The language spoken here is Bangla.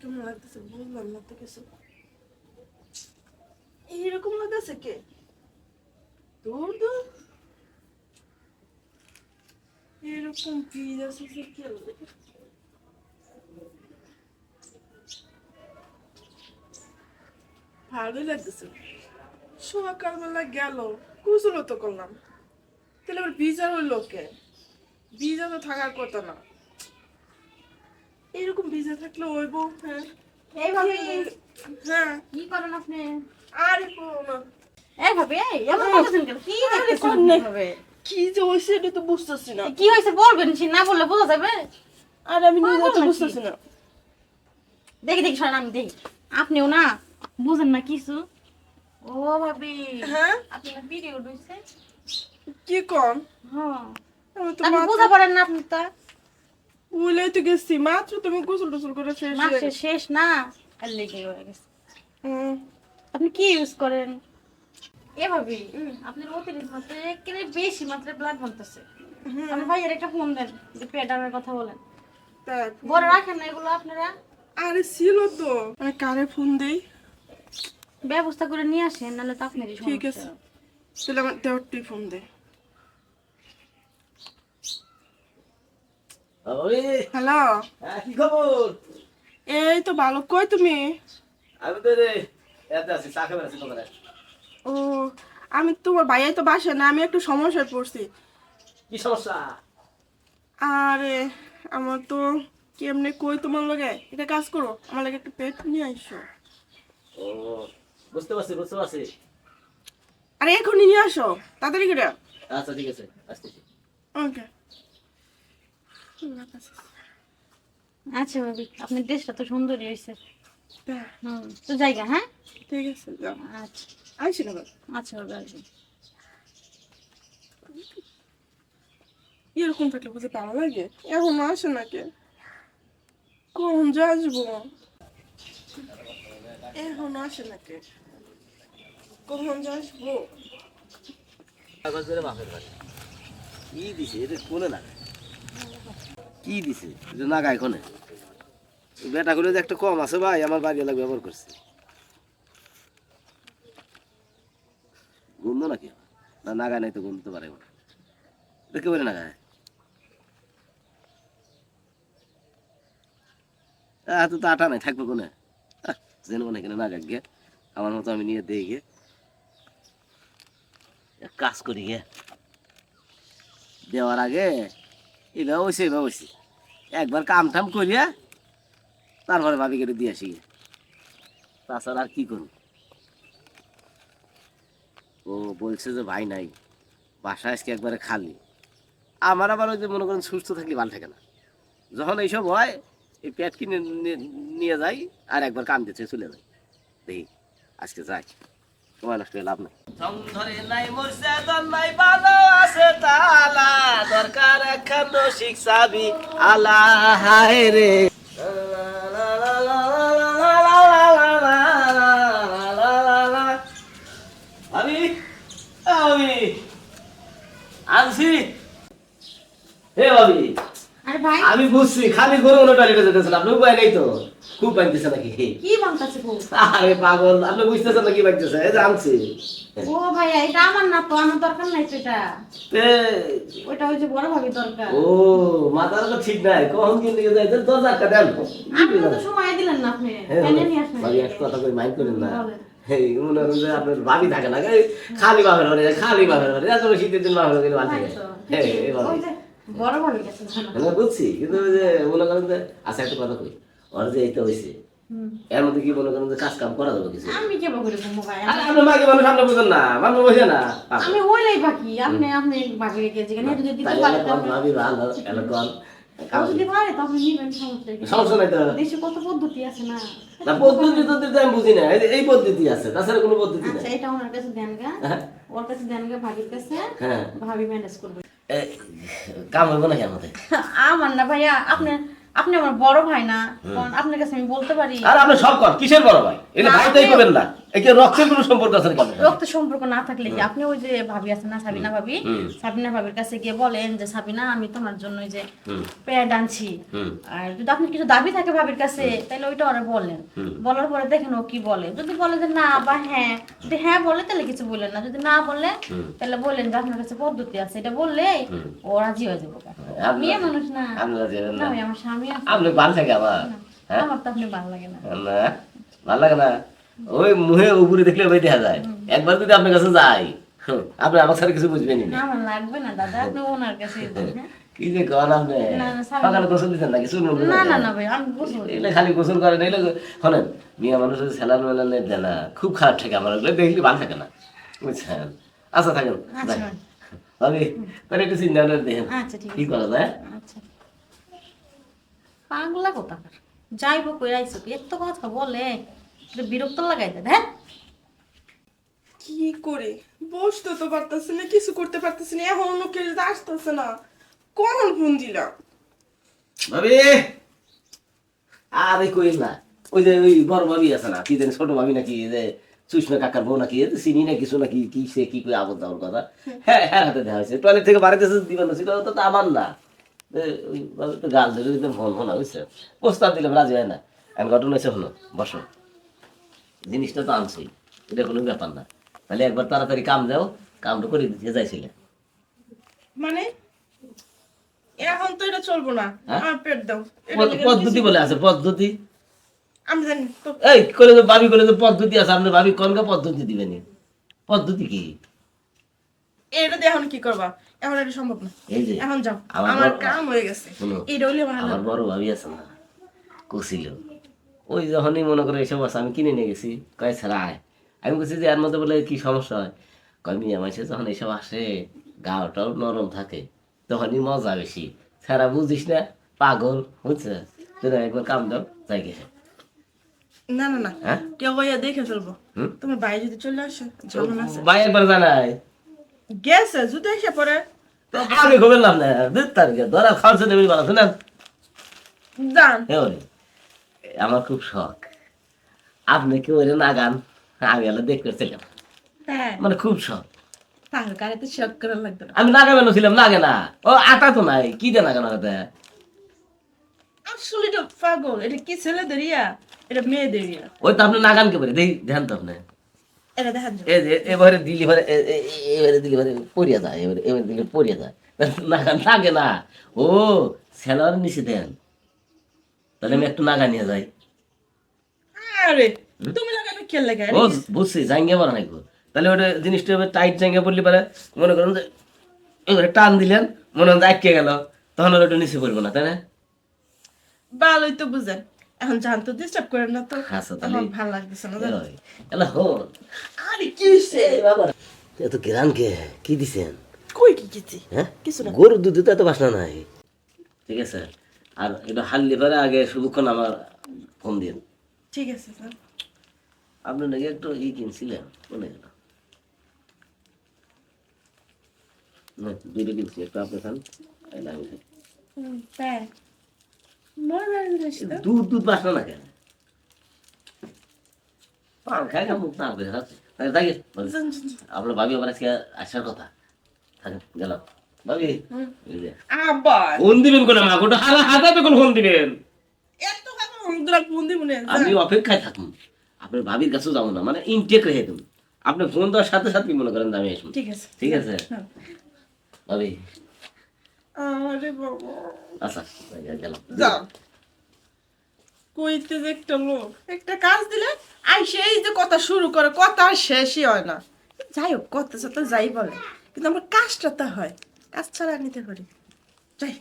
কেমন লাগতেছে? বুঝলাম না তো কিছু। এইরকম লাগতেছে কে? দূর এরকম ভালোই লাগতেছে। সকালবেলা গেল কুচলো তো করলাম। তাহলে আবার ভিজা হইল কে? ভিজা তো থাকার কথা না। এরকম ভিজা থাকলে ওইব হ্যাঁ। এই হ্যাঁ। কি করেন আপনি? আর না এই ভাবি এই এমন করতেছেন কেন? কি দেখতেছেন কোন কি যে হয়েছে এটা তো বুঝতেছি না। কি হয়েছে বলবেন সে না বললে বোঝা যাবে। আর আমি নিজে তো বুঝতেছি না। দেখি দেখি শোনেন আমি দেখি। আপনিও না বুঝেন না কিছু? ও ভাবি হ্যাঁ? আপনার পিরিয়ড হইছে কি কন? হ্যাঁ। আমি বুঝা পারেন না আপনি তো। তো গেছি। মাত্র তুমি গোসল টোসল করে শেষ মাসে শেষ না? আর লেগে হয়ে গেছে। আপনি কি ইউজ করেন? এ ভাবি আপনার অতিরিক্ত মাত্রায় একেবারে বেশি মাত্রায় ব্লাড বানতেছে আমার ভাইয়ের একটা ফোন দেন যে পেটামের কথা বলেন। বড় রাখেন না এগুলো আপনারা? আরে ছিল তো। আমি কারে ফোন দেই? ব্যবস্থা করে নিয়ে আসেন নাহলে তো আপনারই ঠিক আছে। তাহলে আমার দেওয়ারটি ফোন দে। হ্যালো? হ্যাঁ, কি খবর? এই তো ভালো কই তুমি? আমি তো রে এতে আছি চা খাবার আছি দোকানে। ও আমি তোমার ভাইয়াই তো বাসে না আমি একটু সমস্যায় পড়ছি। কি সমস্যা? আরে আমার তো কেমনে কই তোমার লগে? এটা কাজ করো আমার লাগে একটু পেট নিয়ে আইসো। ও বুঝতে পারছি বুঝতে পারছি। আরে এখনই নিয়ে আসো তাড়াতাড়ি করে। আচ্ছা ঠিক আছে আসতেছি। ওকে। আচ্ছা ভাবি আপনার দেশটা তো সুন্দরই হয়েছে হ্যাঁ, হুম তো জায়গা হ্যাঁ? ঠিক আছে যাও। আচ্ছা। আইসি না বাবা। আচ্ছা ভাবি আসবেন এরকম থাকলে বুঝে ভালো লাগে? এখন আসে নাকি? কখন যে আসব? এখন আসে নাকি? কখন যে আসব? কাগজ ধরে বাপের বাড়ি। কি দিছে এটা কোনে না কি দিছে? এটা না গায়ে কোনে বেটা করে একটা কম আছে ভাই, আমার বাড়ি এলাকা ব্যবহার করছে। গন্ধ নাকি? না, নাগায় নাই তো গন্ধতে পারে না। পারে নাগায়? এত তো আটা নাই, থাকবে কোনে? যেন মনে এখানে না গে আমার মতো আমি নিয়ে দিয়ে গে কাজ করি গে দেওয়ার আগে এবার হয়েছে হয়েছে একবার কাম টাম করিয়া তারপরে ভাবি কেটে দিয়ে আসি। তাছাড়া আর কি করব? ও বলছে যে ভাই নাই বাসা আজকে একবারে খালি। আমার আবার ওই যে মনে করেন সুস্থ থাকলে ভালো থাকে না। যখন এইসব হয়, এই পেট কিনে নিয়ে যাই আর একবার কাম দিতে চলে যাই। দেখি আজকে যাই। তোমার লাভ নাই। ধরে নাই মরছে নাই, ভালো আছে তালা। চাবি আলা হায় রে। আমি আমি আনছি। হে ভাবি আরে ভাই। আমি বুঝছি খালি গরু হলো টয়লেটে আপনি উপায় নেই তো। খুব নাকি? কি গো? আরে পাগল আপনি বুঝতেছেন না কি পাইতেছে এই যে আনছি। ও ভাইয়া এটা আমার না তো আমার দরকার নাই ওই যে বড় ভাবি দরকার। ও মাথার তো ঠিক নাই কখন হাজার দেন। আপনি তো সময় দিলেন না আপনি হ্যাঁ, নিয়ে আসেন ভাবি একটা কথা কই মাইন্ড করেন না। এই মনে করেন যে আপনার ভাবি থাকে না খালি বাড়ি খালি বাপের বাড়ি এত শীতের দিন বাপের বাড়ি। হ্যাঁ বড় গেছে। হ্যাঁ, কিন্তু ওই যে মনে করেন যে আচ্ছা একটা কথা কই। ওর যে এইটা হয়েছে এর মধ্যে কি মনে করেন যে কাজ কাম করা যাবে কিছু? আমি আরে আপনি মাকে মানুষ বুঝেন না মানুষ বোঝে না আমি বাকি আপনি আপনি বাকি রেখে যেখানে যদি দিতে এলাকান ভাবি ভালো সমস্যা নাই তো। দেশে কত পদ্ধতি আছে না? না পদ্ধতি টদ্ধতি আমি বুঝি না এই পদ্ধতি আছে তাছাড়া কোনো পদ্ধতি আচ্ছা এটা ওনার কাছে দেন গা। হ্যাঁ। ওর কাছে দেন গা ভাবির কাছে। হ্যাঁ। ভাবি ম্যানেজ করবে। কাম হইব না কেন আমার না ভাইয়া আপনি আপনি আমার বড় ভাই না। আপনার কাছে আমি বলতে পারি। আর আপনি সব কর কিসের বড় ভাই? এটা ভাই তাই করবেন না। একে রক্তের কোনো সম্পর্ক আছে নাকি? আপনার সম্পর্ক না থাকলে কি? আপনি ওই যে ভাবি আছে না সাবিনা ভাবি? সাবিনা ভাবির কাছে গিয়ে বলেন যে সাবিনা আমি তোমার জন্য ওই যে প্যাড আনছি। আর যদি আপনার কিছু দাবি থাকে ভাবির কাছে তাহলে ওইটা ওরা বলেন। বলার পরে দেখেন ও কি বলে। যদি বলে যে না বা হ্যাঁ। যদি হ্যাঁ বলে তাহলে কিছু বললেন না। যদি না বলে তাহলে বললেন যে আপনার কাছে পদ্ধতি আছে। এটা বললে ও রাজি হয়ে যাব। আপনি মানুষ না। আমার স্বামী আপনি ভালো থাকে আমার হ্যাঁ? আমার তো আপনি ভালো লাগে না। না ভালো লাগে না। ওই মুহে উপরে দেখলে ওই দেখা যায়। একবার যদি আপনার কাছে যাই আপনি আমার সাথে কিছু বুঝবেন না। আমার লাগবে না দাদা আপনি ওনার কাছে হ্যাঁ? কি যে কন আপনি? না, না, স্বামী- সকালে গোসল দিতেন নাকি? শুনুন না না না ভাই আমি বুঝব এগুলো খালি গোসল করেন এগুলো শোনেন মিয়া মানুষ স্যালান মেলান দেয় খুব খারাপ থাকে আমার ওগুলো দেখলে ভালো থাকে না। বুঝছেন? আচ্ছা থাকেন। আচ্ছা তাহলে একটু চিন্তা করে দেখেন আচ্ছা কি করা যায়? আচ্ছা। পাগলা কোথাকার? যাইবো কই আইসো এত কথা বলে। বিরক্ত লাগাই দেয় হ্যাঁ? কি করে? বসতে তো পারতেছি না কিছু করতে পারতেছি না এখন অন্য কেউ যদি আসতেছে না। কখন ফোন দিলাম? ভাবি! আর কইল না ওই যে ওই বড় ভাবি আছে না কি জানি ছোট ভাবি নাকি এই যে সুষমা কাকার বউ নাকি এই যে চিনি না কিছু নাকি কি সে কি কই আবদ দাওয়ার কথা। হ্যাঁ হ্যাঁ হাতে দেওয়া হয়েছে। টয়লেট থেকে বাড়িতে এসে দিবেন ছিল তো তো আমার না। গাল ধরে দিতে ফোন ফোন বুঝছে প্রস্তাব দিলাম রাজি হয় না। এখন ঘটনা হয়েছে হলো বসো। জিনিসটা তো আনছি এটা কোনো ব্যাপার না। তাহলে একবার তাড়াতাড়ি কাম যাও কামটা করে দিতে চাইছিলে মানে? এখন তো এটা চলবো না। হ্যাঁ? আমার পেট দাও। পদ্ধতি বলে আছে পদ্ধতি। আমি জানি এই করে যে ভাবি করে যে পদ্ধতি আছে আপনি ভাবি কোনকে পদ্ধতি দিবেন? পদ্ধতি কি? এটা দিয়ে এখন কি করবা? এখন এটা সম্ভব না। এখন যাও। আমার কাম হয়ে গেছে। এটা হইলে ভালো। আমার বড় ভাবি আছে না কুছিল ওই যখনই মনে করে এইসব আছে আমি কিনে নিয়ে গেছি। কয় ছাড়া আয়। আমি বলছি যে এর মধ্যে বলে কি সমস্যা হয়? কয় মিয়া মাসে যখন এইসব আসে গাওটাও নরম থাকে তখনই মজা বেশি। ছাড়া বুঝিস না পাগল বুঝছে? তুই একবার কাম দাও যাই গেছে না না না। হ্যাঁ? কেউ ভাইয়া দেখে ফেলব? তোমার ভাই যদি চলে আসে ঝামেলা আছে। ভাই একবার জানাই। গেছে যদি এসে পরে আমি লাভ না দুধ তার ধরা খাওয়ার বেশি ভালো শুনেন দান এবারে আমার খুব শখ। আপনি কি ওরে না গান আমি আলো দেখতে করছিলাম হ্যাঁ। মানে খুব শখ। তো আমি নাগাবেন ছিলাম না। ও আটা তো নাই। কি নাগানো আসলে এটা পাগল। এটা কি ছেলেদের ইয়া এটা মেয়েদের ইয়া ওই তো আপনি নাগান কে পারে দেখি ধ্যান তো আপনি। এবারে দিলি এ- এবারে দিলি এবারে পড়িয়া যায় এবারে এবারে দিলি পড়িয়া যায়। নাগান লাগে না। ও সেলার নিচে দেন তাহলে আমি একটু নাগা নিয়ে যাই। আরে তুমি লাগানো খেল লাগে বুঝছি জাঙ্গে বলা নাই তাহলে ওটা জিনিসটা টাইট জাঙ্গে পড়লে পারে। মনে করেন যে এবারে টান দিলেন মনে হয় আটকে গেল। তখন ওটা নিচে পড়ব না তাই না? ভালোই তো বুঝেন। এখন জান তো ডিস্টার্ব করেন না তো। ভালো লাগতেছে না? এলা হন। আরে কি হইছে? বাবা। এত গ্রান কে? কি দিছেন? কই কি গেছি? হ্যাঁ? কিছু না। গরুর দুধ তো এত বাসনা নাই। ঠিক আছে। আর এটা হাল্লি পরে আগে শুভক্ষণ আমার ফোন দিন ঠিক আছে স্যার। আপনি নাকি একটু ই কিনছিলেন? মনে গেল দুটো কিনছি একটু আপনি খান আর আমি খাই। হুম, তাই মজার জিনিস তো। দুধ দুধ বাসনা না কেন? পান খাই না মুখ না বের আছে তাই তাই জান, জান, জান। আপনার ভাবি আবার আজকে আসার কথা। থাকেন গেলাম। ভাবি হুম। এই যে। আবার ফোন দিবেন কোন মা গোটা হারা হাজাতে কোন ফোন দিবেন। এত কথা ফোন দিব আমি অপেক্ষায় থাকুন। আপনার ভাবির কাছেও যাব না মানে ইনটেক রেখে দেবো আপনি ফোন দেওয়ার সাথে সাথে মনে করেন আমি আসব। ঠিক আছে। ঠিক আছে? হ্যাঁ। ভাবি আরে বাবা। আচ্ছা গেলাম। যাও। কইতে যে একটা লোক। একটা কাজ দিলে আই সেই যে কথা শুরু করে কথা শেষই হয় না। যাই হোক কথা তো যাই বলে। কিন্তু আমার কাজটা তো হয়। কাজ ছাড়া নিতে পারি। যাই।